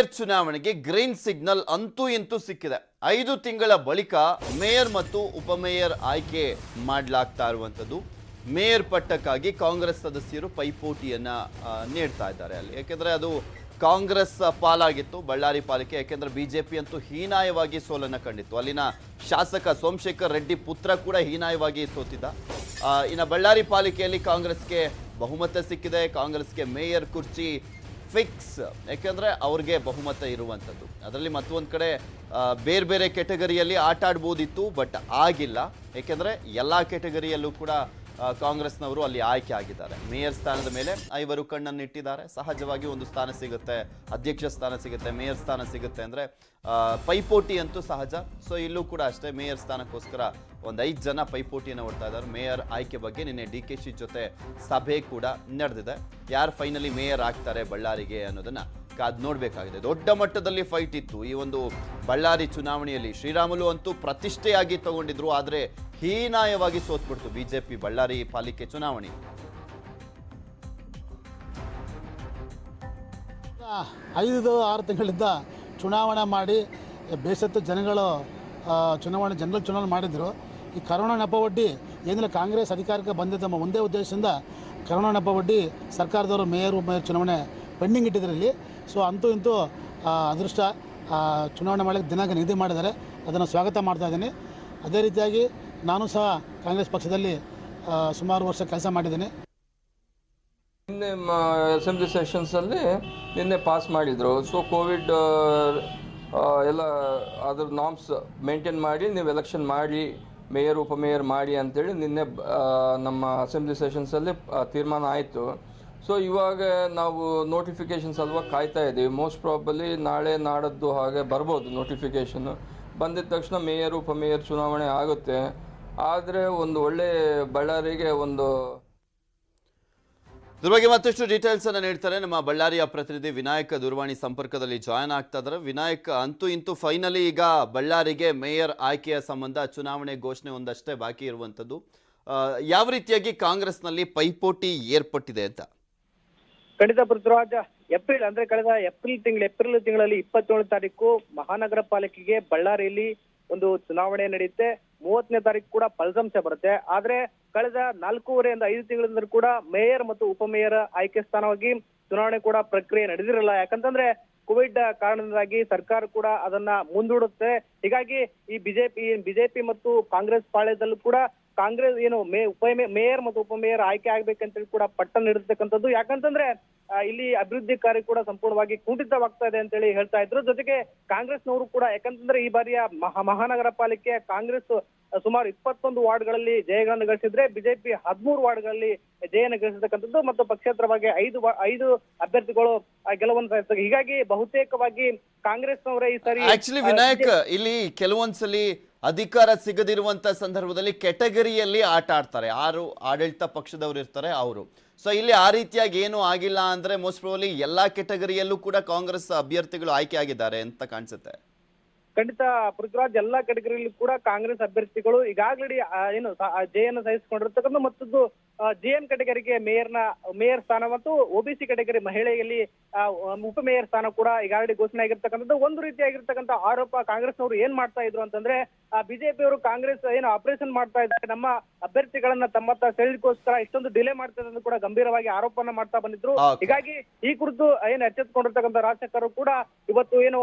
Mayor ಚುನಾವಣೆಗೆ green signal ಅಂತೂ ಇಂತೂ ಸಿಕ್ಕಿದೆ. ಐದು ತಿಂಗಳ ಬಳಿಕ ಮೇಯರ್ ಮತ್ತು ಉಪಮೇಯರ್ ಆಯ್ಕೆ ಮಾಡಲಾಗ್ತಾ ಇರುವಂಥದ್ದು. ಮೇಯರ್ ಪಟ್ಟಕ್ಕಾಗಿ ಕಾಂಗ್ರೆಸ್ ಸದಸ್ಯರು ಪೈಪೋಟಿಯನ್ನ ನೀಡ್ತಾ ಇದ್ದಾರೆ ಅಲ್ಲಿ. ಯಾಕೆಂದ್ರೆ ಅದು ಕಾಂಗ್ರೆಸ್ ಪಾಲಾಗಿತ್ತು, ಬಳ್ಳಾರಿ ಪಾಲಿಕೆ, ಯಾಕೆಂದ್ರೆ ಬಿಜೆಪಿ ಅಂತೂ ಹೀನಾಯವಾಗಿ ಸೋಲನ್ನ ಕಂಡಿತ್ತು. ಅಲ್ಲಿನ ಶಾಸಕ ಸೋಮಶೇಖರ್ ರೆಡ್ಡಿ ಪುತ್ರ ಕೂಡ ಹೀನಾಯವಾಗಿ ಸೋತಿದ್ದ. ಇನ್ನು ಬಳ್ಳಾರಿ ಪಾಲಿಕೆಯಲ್ಲಿ ಕಾಂಗ್ರೆಸ್ಗೆ ಬಹುಮತ ಸಿಕ್ಕಿದೆ. ಕಾಂಗ್ರೆಸ್ಗೆ ಮೇಯರ್ ಕುರ್ಚಿ ಫಿಕ್ಸ್. ಯಾಕೆಂದ್ರೆ ಅವ್ರಿಗೆ ಬಹುಮತ ಇರುವಂಥದ್ದು ಅದರಲ್ಲಿ ಮತ್ತೊಂದು ಕಡೆ ಬೇರೆ ಬೇರೆ ಕೆಟಗರಿಯಲ್ಲಿ ಆಟ ಆಡ್ಬೋದಿತ್ತು ಬಟ್ ಆಗಿಲ್ಲ. ಏಕೆಂದರೆ ಎಲ್ಲ ಕೆಟಗರಿಯಲ್ಲೂ ಕೂಡ ಕಾಂಗ್ರೆಸ್ನವರು ಅಲ್ಲಿ ಆಯ್ಕೆ ಆಗಿದ್ದಾರೆ. ಮೇಯರ್ ಸ್ಥಾನದ ಮೇಲೆ ಐವರು ಕಣ್ಣನ್ನು ಇಟ್ಟಿದ್ದಾರೆ. ಸಹಜವಾಗಿ ಒಂದು ಸ್ಥಾನ ಸಿಗುತ್ತೆ, ಅಧ್ಯಕ್ಷ ಸ್ಥಾನ ಸಿಗುತ್ತೆ, ಮೇಯರ್ ಸ್ಥಾನ ಸಿಗುತ್ತೆ ಅಂದರೆ ಪೈಪೋಟಿ ಅಂತೂ ಸಹಜ. ಸೊ ಇಲ್ಲೂ ಕೂಡ ಅಷ್ಟೇ ಮೇಯರ್ ಸ್ಥಾನಕ್ಕೋಸ್ಕರ ಒಂದು ಐದು ಜನ ಪೈಪೋಟಿಯನ್ನು ಓಡ್ತಾ ಇದ್ದಾರೆ. ಮೇಯರ್ ಆಯ್ಕೆ ಬಗ್ಗೆ ನಿನ್ನೆ ಡಿ ಕೆ ಶಿ ಜೊತೆ ಸಭೆ ಕೂಡ ನಡೆದಿದೆ. ಯಾರು ಫೈನಲಿ ಮೇಯರ್ ಆಗ್ತಾರೆ ಬಳ್ಳಾರಿಗೆ ಅನ್ನೋದನ್ನ ಕಾದ್ ನೋಡಬೇಕಾಗಿದೆ. ದೊಡ್ಡ ಮಟ್ಟದಲ್ಲಿ ಫೈಟ್ ಇತ್ತು. ಈ ಒಂದು ಬಳ್ಳಾರಿ ಚುನಾವಣೆಯಲ್ಲಿ ಶ್ರೀರಾಮುಲು ಅಂತೂ ಪ್ರತಿಷ್ಠೆಯಾಗಿ ತಗೊಂಡಿದ್ರು, ಆದರೆ ಹೀನಾಯವಾಗಿ ಸೋತ್ಬಿಡ್ತು ಬಿಜೆಪಿ ಬಳ್ಳಾರಿ ಪಾಲಿಕೆ ಚುನಾವಣೆ. ಐದು ಆರು ತಿಂಗಳಿಂದ ಚುನಾವಣೆ ಮಾಡಿ, ಬೇಸತ್ತು ಜನಗಳು ಚುನಾವಣೆ, ಜನರಲ್ ಚುನಾವಣೆ ಮಾಡಿದ್ರು. ಈ ಕರೋನಾ ನೆಪವಡ್ಡಿ ಏನಿಲ್ಲ, ಕಾಂಗ್ರೆಸ್ ಅಧಿಕಾರಕ್ಕೆ ಬಂದಿದ್ದ ಒಂದೇ ಉದ್ದೇಶದಿಂದ ಕರೋನಾ ನೆಪವಡ್ಡಿ ಸರ್ಕಾರದವರು ಮೇಯರ್ ಮೇಯರ್ ಚುನಾವಣೆ ಪೆಂಡಿಂಗ್ ಇಟ್ಟಿದ್ರು ಇಲ್ಲಿ. ಸೊ ಅಂತೂ ಇಂತೂ ಅದೃಷ್ಟ ಚುನಾವಣೆ ಮಾಡಲಿಕ್ಕೆ ದಿನಾಂಕ ನಿಗದಿ ಮಾಡಿದ್ದಾರೆ. ಅದನ್ನು ಸ್ವಾಗತ ಮಾಡ್ತಾ ಇದ್ದೀನಿ. ಅದೇ ರೀತಿಯಾಗಿ ನಾನು ಸಹ ಕಾಂಗ್ರೆಸ್ ಪಕ್ಷದಲ್ಲಿ ಸುಮಾರು ವರ್ಷ ಕೆಲಸ ಮಾಡಿದ್ದೀನಿ. ನಿನ್ನೆ ಅಸೆಂಬ್ಲಿ ಸೆಷನ್ಸಲ್ಲಿ ನಿನ್ನೆ ಪಾಸ್ ಮಾಡಿದರು. ಸೊ ಕೋವಿಡ್ ಎಲ್ಲ ಅದ್ರ ನಾಮ್ಸ್ ಮೇಂಟೈನ್ ಮಾಡಿ, ನೀವು ಎಲೆಕ್ಷನ್ ಮಾಡಿ ಮೇಯರ್ ಉಪಮೇಯರ್ ಮಾಡಿ ಅಂತೇಳಿ ನಿನ್ನೆ ನಮ್ಮ ಅಸೆಂಬ್ಲಿ ಸೆಷನ್ಸಲ್ಲಿ ತೀರ್ಮಾನ ಆಯಿತು. ಸೊ ಇವಾಗ ನಾವು ನೋಟಿಫಿಕೇಷನ್ಸ್ ಅಲ್ವಾ ಕಾಯ್ತಾ ಇದ್ದೀವಿ. ಮೋಸ್ಟ್ ಪ್ರಾಬಲಿ ನಾಳೆ ನಾಡದ್ದು ಹಾಗೆ ಬರ್ಬೋದು ನೋಟಿಫಿಕೇಷನ್ ಬಂದಿದ ತಕ್ಷಣ ಮೇಯರ್, ಉಪಮೇಯರ್ ಚುನಾವಣೆ ಆಗುತ್ತೆ. ಆದರೆ ಒಂದು ಒಳ್ಳೆ ಬಳ್ಳಾರಿಗೆ ಒಂದು ಇದ್ರ ಬಗ್ಗೆ ಮತ್ತಷ್ಟು ಡೀಟೇಲ್ಸ್ ಅನ್ನು ನೀಡ್ತಾರೆ ನಮ್ಮ ಬಳ್ಳಾರಿಯ ಪ್ರತಿನಿಧಿ ವಿನಾಯಕ ದೂರವಾಣಿ ಸಂಪರ್ಕದಲ್ಲಿ ಜಾಯ್ನ್ ಆಗ್ತಾ ಇದ್ದಾರೆ. ವಿನಾಯಕ, ಅಂತೂ ಇಂತೂ ಫೈನಲಿ ಈಗ ಬಳ್ಳಾರಿಗೆ ಮೇಯರ್ ಆಯ್ಕೆಯ ಸಂಬಂಧ ಚುನಾವಣೆ ಘೋಷಣೆ ಒಂದಷ್ಟೇ ಬಾಕಿ ಇರುವಂಥದ್ದು ಯಾವ ರೀತಿಯಾಗಿ ಕಾಂಗ್ರೆಸ್ನಲ್ಲಿ ಪೈಪೋಟಿ ಏರ್ಪಟ್ಟಿದೆ ಅಂತ? ಖಂಡಿತ ಪೃಥ್ವಿರಾಜ್, ಏಪ್ರಿಲ್ ಅಂದ್ರೆ ಕಳೆದ ಏಪ್ರಿಲ್ ತಿಂಗಳು, ಏಪ್ರಿಲ್ ತಿಂಗಳಲ್ಲಿ ಇಪ್ಪತ್ತೇಳು ತಾರೀಕು ಮಹಾನಗರ ಪಾಲಿಕೆಗೆ ಬಳ್ಳಾರಿಯಲ್ಲಿ ಒಂದು ಚುನಾವಣೆ ನಡೆಯುತ್ತೆ. ಮೂವತ್ತನೇ ತಾರೀಕು ಕೂಡ ಫಲಿತಾಂಶ ಬರುತ್ತೆ. ಆದ್ರೆ ಕಳೆದ ನಾಲ್ಕೂವರೆಯಿಂದ ಐದು ತಿಂಗಳಿಂದ ಕೂಡ ಮೇಯರ್ ಮತ್ತು ಉಪಮೇಯರ್ ಆಯ್ಕೆ ಸ್ಥಾನವಾಗಿ ಚುನಾವಣೆ ಕೂಡ ಪ್ರಕ್ರಿಯೆ ನಡೆದಿರಲ್ಲ. ಯಾಕಂತಂದ್ರೆ ಕೋವಿಡ್ ಕಾರಣದಿಂದಾಗಿ ಸರ್ಕಾರ ಕೂಡ ಅದನ್ನ ಮುಂದೂಡುತ್ತೆ. ಹೀಗಾಗಿ ಈ ಬಿಜೆಪಿ ಬಿಜೆಪಿ ಮತ್ತು ಕಾಂಗ್ರೆಸ್ ಪಾಳ್ಯದಲ್ಲೂ ಕೂಡ ಕಾಂಗ್ರೆಸ್ ಏನು ಮೇ ಉಪ ಮೇಯರ್ ಮತ್ತು ಉಪಮೇಯರ್ ಆಯ್ಕೆ ಆಗ್ಬೇಕಂತೇಳಿ ಕೂಡ ಪಟ್ಟ ನೀಡಿರ್ತಕ್ಕಂಥದ್ದು. ಯಾಕಂತಂದ್ರೆ ಇಲ್ಲಿ ಅಭಿವೃದ್ಧಿ ಕಾರ್ಯ ಕೂಡ ಸಂಪೂರ್ಣವಾಗಿ ಕುಂಠಿತವಾಗ್ತಾ ಇದೆ ಅಂತೇಳಿ ಹೇಳ್ತಾ ಇದ್ರು. ಜೊತೆಗೆ ಕಾಂಗ್ರೆಸ್ನವರು ಕೂಡ ಯಾಕಂತಂದ್ರೆ ಈ ಬಾರಿಯ ಮಹಾ ಮಹಾನಗರ ಪಾಲಿಕೆ ಕಾಂಗ್ರೆಸ್ ಸುಮಾರು ಇಪ್ಪತ್ತೊಂದು ವಾರ್ಡ್ಗಳಲ್ಲಿ ಜಯಗಳನ್ನು ಗಳಿಸಿದ್ರೆ ಬಿಜೆಪಿ ಹದಿಮೂರು ವಾರ್ಡ್ಗಳಲ್ಲಿ ಜಯನ ಗಳಿಸಿರ್ತಕ್ಕಂಥದ್ದು ಮತ್ತು ಪಕ್ಷೇತರವಾಗಿ ಐದು ಐದು ಅಭ್ಯರ್ಥಿಗಳು ಗೆಲುವನ್ನು ಸಾಧಿಸಿದ್ದಾರೆ. ಹೀಗಾಗಿ ಬಹುತೇಕವಾಗಿ ಕಾಂಗ್ರೆಸ್ನವರೇ ಈ ಸಾರಿ ಆಕ್ಚುಲಿ ವಿನಾಯಕ್ ಇಲ್ಲಿ ಕೆಲವೊಂದ್ಸಲಿ ಅಧಿಕಾರ ಸಿಗದಿರುವಂತ ಸಂದರ್ಭದಲ್ಲಿ ಕೆಟಗರಿಯಲ್ಲಿ ಆಟ ಆಡ್ತಾರೆ. ಯಾರು ಆಡಳಿತ ಪಕ್ಷದವರು ಇರ್ತಾರೆ ಅವರು. ಸೊ ಇಲ್ಲಿ ಆ ರೀತಿಯಾಗಿ ಏನೂ ಆಗಿಲ್ಲ ಅಂದ್ರೆ ಮೋಸ್ಟ್ ಪ್ರೋಬಲಿ ಎಲ್ಲಾ ಕೆಟಗರಿಯಲ್ಲೂ ಕೂಡ ಕಾಂಗ್ರೆಸ್ ಅಭ್ಯರ್ಥಿಗಳು ಆಯ್ಕೆ ಆಗಿದ್ದಾರೆ ಅಂತ ಕಾಣಿಸುತ್ತೆ. ಖಂಡಿತ ಪೃಥ್ವಿರಾಜ್ ಎಲ್ಲಾ ಕೆಟಗರಿಯಲ್ಲೂ ಕೂಡ ಕಾಂಗ್ರೆಸ್ ಅಭ್ಯರ್ಥಿಗಳು ಈಗಾಗಲೇ ಏನು ಜೆಯನ್ನು ಸಹಿಸಿಕೊಂಡಿರ್ತಕ್ಕಂಥ ಮತ್ತೊಂದು ಜೆಎನ್ ಕಟಗರಿಗೆ ಮೇಯರ್ನ ಮೇಯರ್ ಸ್ಥಾನ ಮತ್ತು ಒಬಿಸಿ ಕಟಗರಿ ಮಹಿಳೆಯಲ್ಲಿ ಉಪಮೇಯರ್ ಉಪ ಮೇಯರ್ ಸ್ಥಾನ ಕೂಡ ಈಗಾಗಲೇ ಘೋಷಣೆ ಆಗಿರ್ತಕ್ಕಂಥದ್ದು. ಒಂದು ರೀತಿಯಾಗಿರ್ತಕ್ಕಂಥ ಆರೋಪ ಕಾಂಗ್ರೆಸ್ ಕಾಂಗ್ರೆಸ್ನವರು ಏನ್ ಮಾಡ್ತಾ ಇದ್ರು ಅಂತಂದ್ರೆ ಬಿಜೆಪಿ ಅವರು ಕಾಂಗ್ರೆಸ್ ಏನು ಆಪರೇಷನ್ ಮಾಡ್ತಾ ಇದ್ದಾರೆ ನಮ್ಮ ಅಭ್ಯರ್ಥಿಗಳನ್ನ ತಮ್ಮತ್ತ ಸೆಳೆದಕ್ಕೋಸ್ಕರ ಇಷ್ಟೊಂದು ಡಿಲೇ ಮಾಡ್ತಾ ಕೂಡ ಗಂಭೀರವಾಗಿ ಆರೋಪನ ಮಾಡ್ತಾ ಬಂದಿದ್ರು. ಹೀಗಾಗಿ ಈ ಕುರಿತು ಏನು ಎಚ್ಚೆತ್ತುಕೊಂಡಿರ್ತಕ್ಕಂಥ ರಾಜಕರು ಕೂಡ ಇವತ್ತು ಏನು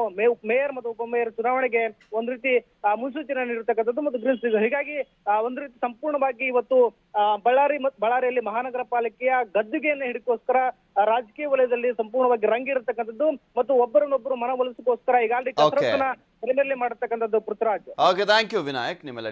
ಮೇಯರ್ ಮತ್ತು ಉಪಮೇಯರ್ ಚುನಾವಣೆಗೆ ಒಂದ್ ರೀತಿ ಮುನ್ಸೂಚನೆ ನೀಡಿರ್ತಕ್ಕಂಥದ್ದು ಮತ್ತು ಗ್ರೀನ್ ಹೀಗಾಗಿ ಒಂದು ರೀತಿ ಸಂಪೂರ್ಣವಾಗಿ ಇವತ್ತು ಬಳ್ಳಾರಿ ಮತ್ತು ಬಳ್ಳಾರಿಯಲ್ಲಿ ಮಹಾನಗರ ಪಾಲಿಕೆಯ ಗದ್ದುಗೆಯನ್ನು ಹಿಡಿಕೋಸ್ಕರ ರಾಜಕೀಯ ವಲಯದಲ್ಲಿ ಸಂಪೂರ್ಣವಾಗಿ ರಂಗಿರತಕ್ಕಂಥದ್ದು ಮತ್ತು ಒಬ್ಬರನ್ನೊಬ್ಬರು ಮನವೊಲಿಸಿಕೋಸ್ಕರ ಈಗಾಗಲೇ. ಕಸರತ್ತನ್ನ ಮನೆಯಲ್ಲಿ ಮಾಡತಕ್ಕಂಥದ್ದು Prithviraj okay thank you Vinayak ನಿಮ್ಮೆಲ್ಲ